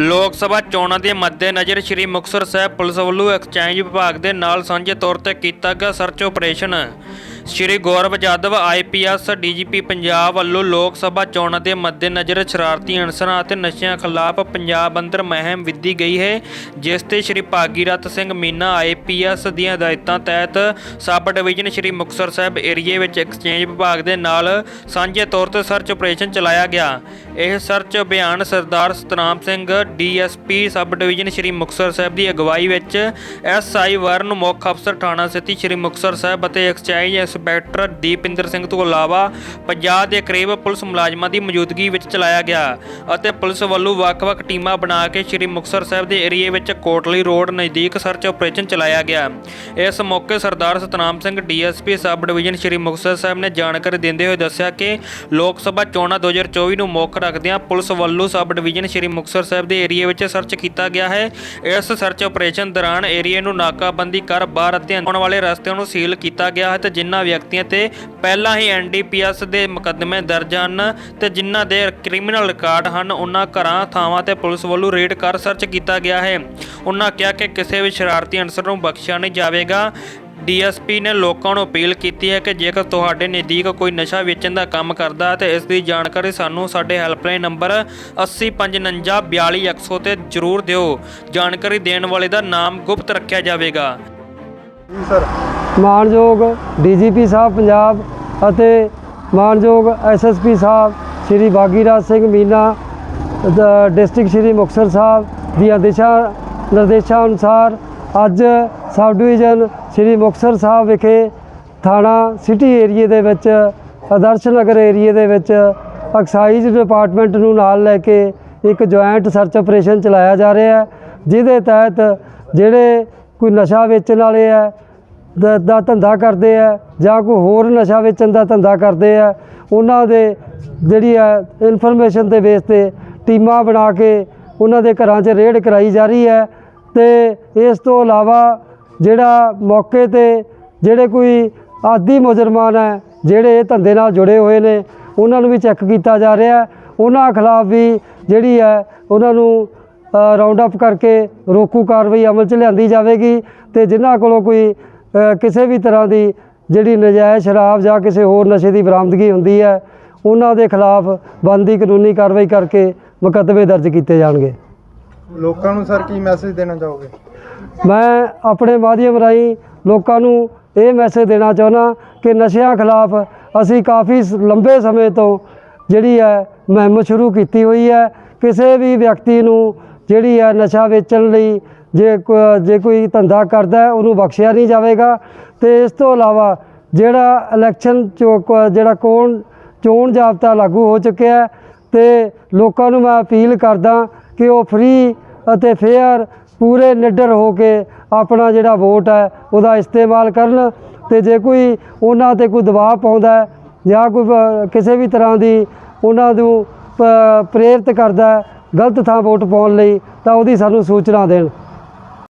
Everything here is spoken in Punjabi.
ਲੋਕ ਸਭਾ ਚੋਣਾਂ ਦੇ ਮੱਦੇਨਜ਼ਰ ਸ੍ਰੀ ਮੁਕਤਸਰ ਸਾਹਿਬ ਪੁਲਿਸ ਵੱਲੋਂ ਐਕਸਚੇਂਜ ਵਿਭਾਗ ਦੇ ਨਾਲ ਸਾਂਝੇ ਤੌਰ ਤੇ ਕੀਤਾ ਗਿਆ search operation. Shri Gaurav Jadav IPS DGP Punjab ਵੱਲੋਂ ਲੋਕ ਸਭਾ ਚੋਣਾਂ ਦੇ ਮੱਦੇਨਜ਼ਰ ਸ਼ਰਾਰਤੀ ਅਨਸਰਾਂ ਅਤੇ ਨਸ਼ਿਆਂ ਖਿਲਾਫ ਪੰਜਾਬ ਅੰਦਰ ਮੁਹਿੰਮ ਵਿੱਧੀ ਗਈ ਹੈ, ਜਿਸ ਤੇ ਸ੍ਰੀ ਭਾਗੀਰਥ ਸਿੰਘ ਮੀਨਾ ਆਈਪੀਐਸ ਦੀਆਂ ਹਦਾਇਤਾਂ ਤਹਿਤ ਸਬ ਡਿਵੀਜ਼ਨ ਸ੍ਰੀ ਮੁਕਤਸਰ ਸਾਹਿਬ ਏਰੀਏ ਵਿੱਚ ਐਕਸਚੇਂਜ ਵਿਭਾਗ ਦੇ ਨਾਲ ਸਾਂਝੇ ਤੌਰ ਤੇ ਸਰਚ ਆਪਰੇਸ਼ਨ ਚਲਾਇਆ ਗਿਆ। ਇਹ ਸਰਚ ਅਭਿਆਨ Sardar Satnam Singh DSP sub division Shri Muktsar Sahib ਦੀ ਅਗਵਾਈ ਵਿੱਚ ਐਸਆਈ ਵਰਨ ਮੁੱਖ ਅਫਸਰ ਥਾਣਾ ਸਿਟੀ ਸ੍ਰੀ ਮੁਕਤਸਰ ਸਾਹਿਬ ਅਤੇ ਐਕਸਚੇਂਜ ਇੰਸਪੈਕਟਰ ਦੀਪਿੰਦਰ ਸਿੰਘ ਤੋਂ ਇਲਾਵਾ 50 ਦੇ ਕਰੀਬ ਪੁਲਿਸ ਮੁਲਾਜ਼ਮਾਂ ਦੀ ਮੌਜੂਦਗੀ ਵਿੱਚ ਚਲਾਇਆ ਗਿਆ ਅਤੇ ਪੁਲਿਸ ਵੱਲੋਂ ਵੱਖ-ਵੱਖ ਟੀਮਾਂ ਬਣਾ ਕੇ ਸ੍ਰੀ ਮੁਕਤਸਰ ਸਾਹਿਬ ਦੇ ਏਰੀਏ ਵਿੱਚ ਕੋਟਲੀ ਰੋਡ ਨਜ਼ਦੀਕ ਸਰਚ ਆਪਰੇਸ਼ਨ ਚਲਾਇਆ ਗਿਆ। ਇਸ ਮੌਕੇ Sardar Satnam Singh DSP sub division Shri Muktsar Sahib ਨੇ ਜਾਣਕਾਰੀ ਦਿੰਦੇ ਹੋਏ ਦੱਸਿਆ ਕਿ ਲੋਕ ਸਭਾ ਚੋਣਾਂ 2024 ਨੂੰ ਮੁੱਖ ਰੱਖਦਿਆਂ ਪੁਲਿਸ ਵੱਲੋਂ ਸਬ ਡਿਵੀਜ਼ਨ ਸ੍ਰੀ ਮੁਕਤਸਰ ਸਾਹਿਬ ਦੇ ਏਰੀਏ ਵਿੱਚ ਸਰਚ ਕੀਤਾ ਗਿਆ ਹੈ। ਇਸ ਸਰਚ ਆਪਰੇਸ਼ਨ ਦੌਰਾਨ ਏਰੀਏ ਨੂੰ ਨਾਕਾਬੰਦੀ ਕਰ ਬਾਹਰ ਅਤੇ ਆਉਣ ਵਾਲੇ ਰਸਤਿਆਂ ਨੂੰ ਸੀਲ ਕੀਤਾ ਗਿਆ ਹੈ ਤੇ ਜਿਨ੍ਹਾਂ ਵਿਅਕਤੀਆਂ ਤੇ ਪਹਿਲਾਂ ਹੀ ਐਨਡੀਪੀਐਸ ਦੇ ਮੁਕੱਦਮੇ ਦਰਜ ਹਨ ਤੇ ਜਿਨ੍ਹਾਂ ਦੇ ਕ੍ਰਿਮੀਨਲ ਰਿਕਾਰਡ ਹਨ, ਉਹਨਾਂ ਘਰਾਂ, ਥਾਵਾਂ ਤੇ ਪੁਲਿਸ ਵੱਲੋਂ ਰੇਡ ਕਰ ਸਰਚ ਕੀਤਾ ਗਿਆ ਹੈ। ਉਹਨਾਂ ਕਿਹਾ ਕਿ ਕਿਸੇ ਵੀ ਸ਼ਰਾਰਤੀ ਅਨਸਰ ਨੂੰ ਬਖਸ਼ਿਆ ਨਹੀਂ ਜਾਵੇਗਾ। ਡੀਐਸਪੀ ਨੇ ਲੋਕਾਂ ਨੂੰ ਅਪੀਲ ਕੀਤੀ ਹੈ ਕਿ ਜੇਕਰ ਤੁਹਾਡੇ ਨਜ਼ਦੀਕ ਕੋਈ ਨਸ਼ਾ ਵੇਚਣ ਦਾ ਕੰਮ ਕਰਦਾ ਹੈ ਤੇ ਇਸ ਦੀ ਜਾਣਕਾਰੀ ਸਾਨੂੰ ਸਾਡੇ ਹੈਲਪਲਾਈਨ ਨੰਬਰ 805942100 ਤੇ ਜ਼ਰੂਰ ਦਿਓ। ਜਾਣਕਾਰੀ ਦੇਣ ਵਾਲੇ ਦਾ ਨਾਮ ਗੁਪਤ ਰੱਖਿਆ ਜਾਵੇਗਾ। ਜੀ ਸਰ। ਮਾਨਯੋਗ ਡੀਜੀਪੀ ਸਾਹਿਬ ਪੰਜਾਬ ਅਤੇ ਮਾਨਯੋਗ ਐਸਐਸਪੀ ਸਾਹਿਬ ਸ਼੍ਰੀ ਬਾਗੀਰਾਜ ਸਿੰਘ ਮੀਨਾ ਡਿਸਟ੍ਰਿਕਟ ਸ਼੍ਰੀ ਮੁਕਤਸਰ ਸਾਹਿਬ ਦੀਆਂ ਦਿਸ਼ਾ ਨਿਰਦੇਸ਼ਾਂ ਅਨੁਸਾਰ ਅੱਜ ਸਬ ਡਿਵੀਜ਼ਨ ਸ਼੍ਰੀ ਮੁਕਤਸਰ ਸਾਹਿਬ ਵਿਖੇ ਥਾਣਾ ਸਿਟੀ ਏਰੀਏ ਦੇ ਵਿੱਚ, ਆਦਰਸ਼ ਨਗਰ ਏਰੀਏ ਦੇ ਵਿੱਚ ਐਕਸਾਈਜ਼ ਡਿਪਾਰਟਮੈਂਟ ਨੂੰ ਨਾਲ ਲੈ ਕੇ ਇੱਕ ਜੁਆਇੰਟ ਸਰਚ ਆਪਰੇਸ਼ਨ ਚਲਾਇਆ ਜਾ ਰਿਹਾ ਹੈ, ਜਿਹਦੇ ਤਹਿਤ ਜਿਹੜੇ ਕੋਈ ਨਸ਼ਾ ਵੇਚਣ ਵਾਲੇ ਹੈ, ਦਾ ਦਾ ਧੰਦਾ ਕਰਦੇ ਆ ਜਾਂ ਕੋਈ ਹੋਰ ਨਸ਼ਾ ਵੇਚਣ ਦਾ ਧੰਦਾ ਕਰਦੇ ਆ ਉਹਨਾਂ ਦੇ ਜਿਹੜੀ ਹੈ ਇਨਫੋਰਮੇਸ਼ਨ ਦੇ ਬੇਸ ਤੇ ਟੀਮਾਂ ਬਣਾ ਕੇ ਉਹਨਾਂ ਦੇ ਘਰਾਂ 'ਚ ਰੇਡ ਕਰਾਈ ਜਾ ਰਹੀ ਹੈ ਤੇ ਇਸ ਤੋਂ ਇਲਾਵਾ ਜਿਹੜਾ ਮੌਕੇ ਤੇ ਜਿਹੜੇ ਕੋਈ ਆਦੀ ਮੁਜਰਮਾਨ ਹੈ, ਜਿਹੜੇ ਇਹ ਧੰਦੇ ਨਾਲ ਜੁੜੇ ਹੋਏ ਨੇ, ਉਹਨਾਂ ਨੂੰ ਵੀ ਚੈੱਕ ਕੀਤਾ ਜਾ ਰਿਹਾ ਉਹਨਾਂ ਖਿਲਾਫ ਵੀ ਜਿਹੜੀ ਹੈ, ਉਹਨਾਂ ਨੂੰ ਰਾਉਂਡ ਅਪ ਕਰਕੇ ਰੋਕੂ ਕਾਰਵਾਈ ਅਮਲ 'ਚ ਲਿਆਂਦੀ ਜਾਵੇਗੀ ਤੇ ਜਿਨ੍ਹਾਂ ਕੋਲੋਂ ਕੋਈ ਕਿਸੇ ਵੀ ਤਰ੍ਹਾਂ ਦੀ ਜਿਹੜੀ ਨਜਾਇਜ਼ ਸ਼ਰਾਬ ਜਾਂ ਕਿਸੇ ਹੋਰ ਨਸ਼ੇ ਦੀ ਬਰਾਮਦਗੀ ਹੁੰਦੀ ਹੈ, ਉਹਨਾਂ ਦੇ ਖਿਲਾਫ ਬਣਦੀ ਕਾਨੂੰਨੀ ਕਾਰਵਾਈ ਕਰਕੇ ਮੁਕੱਦਮੇ ਦਰਜ ਕੀਤੇ ਜਾਣਗੇ। ਲੋਕਾਂ ਨੂੰ ਸਰ ਕੀ ਮੈਸੇਜ ਦੇਣਾ ਚਾਹੋਗੇ? ਮੈਂ ਆਪਣੇ ਮਾਧਿਅਮ ਰਾਹੀਂ ਲੋਕਾਂ ਨੂੰ ਇਹ ਮੈਸੇਜ ਦੇਣਾ ਚਾਹੁੰਦਾ ਕਿ ਨਸ਼ਿਆਂ ਖਿਲਾਫ ਅਸੀਂ ਕਾਫੀ ਲੰਬੇ ਸਮੇਂ ਤੋਂ ਜਿਹੜੀ ਹੈ ਮੁਹਿੰਮ ਸ਼ੁਰੂ ਕੀਤੀ ਹੋਈ ਹੈ। ਕਿਸੇ ਵੀ ਵਿਅਕਤੀ ਨੂੰ ਜਿਹੜੀ ਹੈ ਨਸ਼ਾ ਵੇਚਣ ਲਈ ਜੇ ਜੇ ਕੋਈ ਧੰਦਾ ਕਰਦਾ ਉਹਨੂੰ ਬਖਸ਼ਿਆ ਨਹੀਂ ਜਾਵੇਗਾ। ਤੇ ਇਸ ਤੋਂ ਇਲਾਵਾ ਜਿਹੜਾ ਇਲੈਕਸ਼ਨ ਚੋ ਕ- ਜਿਹੜਾ ਕੋਣ, ਚੋਣ ਜਾਬਤਾ ਲਾਗੂ ਹੋ ਚੁੱਕਿਆ ਹੈ ਤੇ ਲੋਕਾਂ ਨੂੰ ਮੈਂ ਅਪੀਲ ਕਰਦਾ ਕਿ ਉਹ ਫ੍ਰੀ ਅਤੇ ਫੇਅਰ ਪੂਰੇ ਨਿਡਰ ਹੋ ਕੇ ਆਪਣਾ ਜਿਹੜਾ ਵੋਟ ਹੈ ਉਹਦਾ ਇਸਤੇਮਾਲ ਕਰਨ ਤੇ ਜੇ ਕੋਈ ਉਹਨਾਂ ਤੇ ਕੋਈ ਦਬਾਅ ਪਾਉਂਦਾ ਜਾਂ ਕੋਈ ਕਿਸੇ ਵੀ ਤਰ੍ਹਾਂ ਦੀ ਉਹਨਾਂ ਨੂੰ ਪ੍ਰੇਰਿਤ ਕਰਦਾ ਗਲਤ ਥਾਂ ਵੋਟ ਪਾਉਣ ਲਈ, ਤਾਂ ਉਹਦੀ ਸਾਨੂੰ ਸੂਚਨਾ ਦੇਣ।